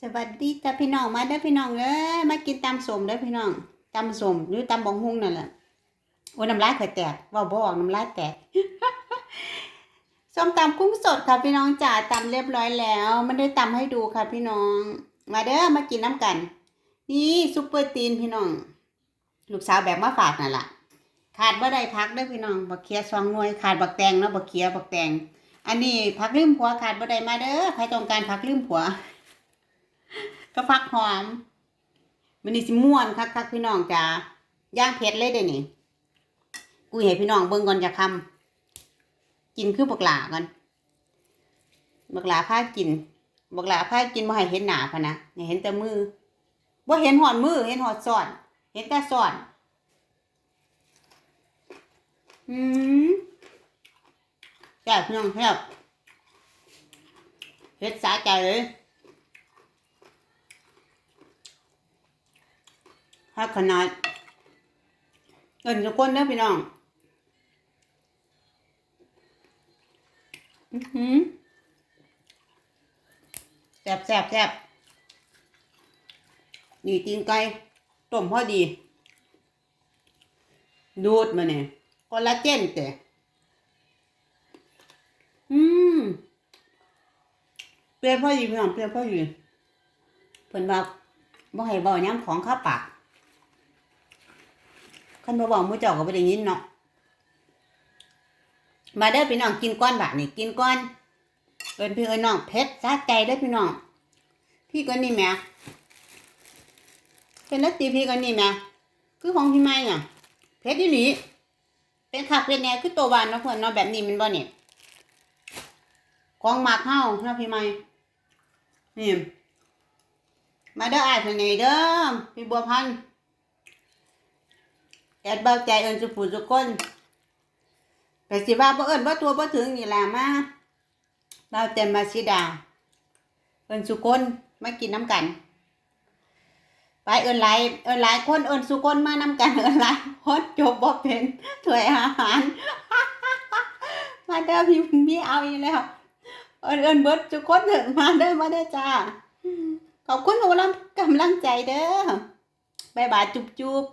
สวัสดีจ้าพี่น้องมาเด้อพี่น้องเอ้ยมากินตำสมเด้อพี่น้องตำสมหรือตำบองฮุ่งนั่นแหละโอ้น้ำลายข่อยแตกว่าบ่ออกน้ำลายแตกส้มตำกุ้งสดค่ะพี่น้องจ๋าตำเรียบร้อยแล้วไม่ได้ตำให้ดูค่ะพี่น้อง มาเด้อมากินน้ำกัน นี่ซุปเปอร์ตีนพี่น้อง ลูกสาวแบบมาฝากนั่นแหละขาดบ่ได้พักเด้พี่น้องบักเคียสองนวยขาดบักแตงเนาะบักเคียบักแตงอันนี้ผักลืมผัวขาดบ่ได้มาเด้อใครต้องการผักลืมผัว ก็ฟักหอมมันนี่สิม่วนคักๆพี่น้องจ้าย่างเผ็ดเลยเด้นี่กูให้พี่น้องเบิ่งก่อนจะคำกินคือบักหลาก่อนบักหลาพากินบักหลาพากินบ่ให้เห็นหนาพะนะเห็นแต่มือบ่เห็นหอดมือ เห็นหอดซ้อนเห็นแต่ซ้อนอืมแซ่บพี่น้องแซ่บเฮ็ดสาใจเลย ถ้าขนาดเอินทุกคนเด้อพี่น้องอือหือแซ่บแซ่บแซ่บนี่ตีนไก่ต้มพอดี ดูดมาเนี่ยคอลลาเจนแต่อืมเปรี้ยวพอดีพี่น้องเปรี้ยวพอดีเพิ่นว่าบ่ให้เว้าหยังของข้าปาก คันบ่เว้าหมู่เจ้าก็บ่ได้ยินเนาะมาเด้อพี่น้องกินก้อนบาดนี่กินก้อนเอินพี่เอิ้นน้องเผ็ดสะใจเด้อพี่น้องพี่ก็นี่แม่เป็นลักตีพี่ก็นี่แม่คือของพี่ไม้น่ะเผ็ดอีหลีเป็นคักเป็นแหน่คือตัววานเนาะเพื่อนเนาะแบบนี้มันบ่เนี่ยของหมักเฮาเนาะพี่ใหม่นี่มาเด้ออ้ายเพิ่นนี่เด้อพี่บัวพันธ์ แอดเบาใจเอิ้นสุผู้สุคนแต่สิว่าบ่เอิ้นบ่ตัวบ่ถึงนี่ล่ะมาเบาเต็มาสิดา เอิ้นสุคนมากินน้ำกัน ไปเอินหลายเอินหลายคนเอินสุคนมาน้ำกันเอินหลายคนจบบ่เป็นถ้วยอาหารมาเด้อพี่พี่เอาอีกแล้ว เอินเอินเบิดสุคนเถอะมาเด้อมาเด้อจ้าขอบคุณทุกกำลังใจเด้อบายบายจุบจุบ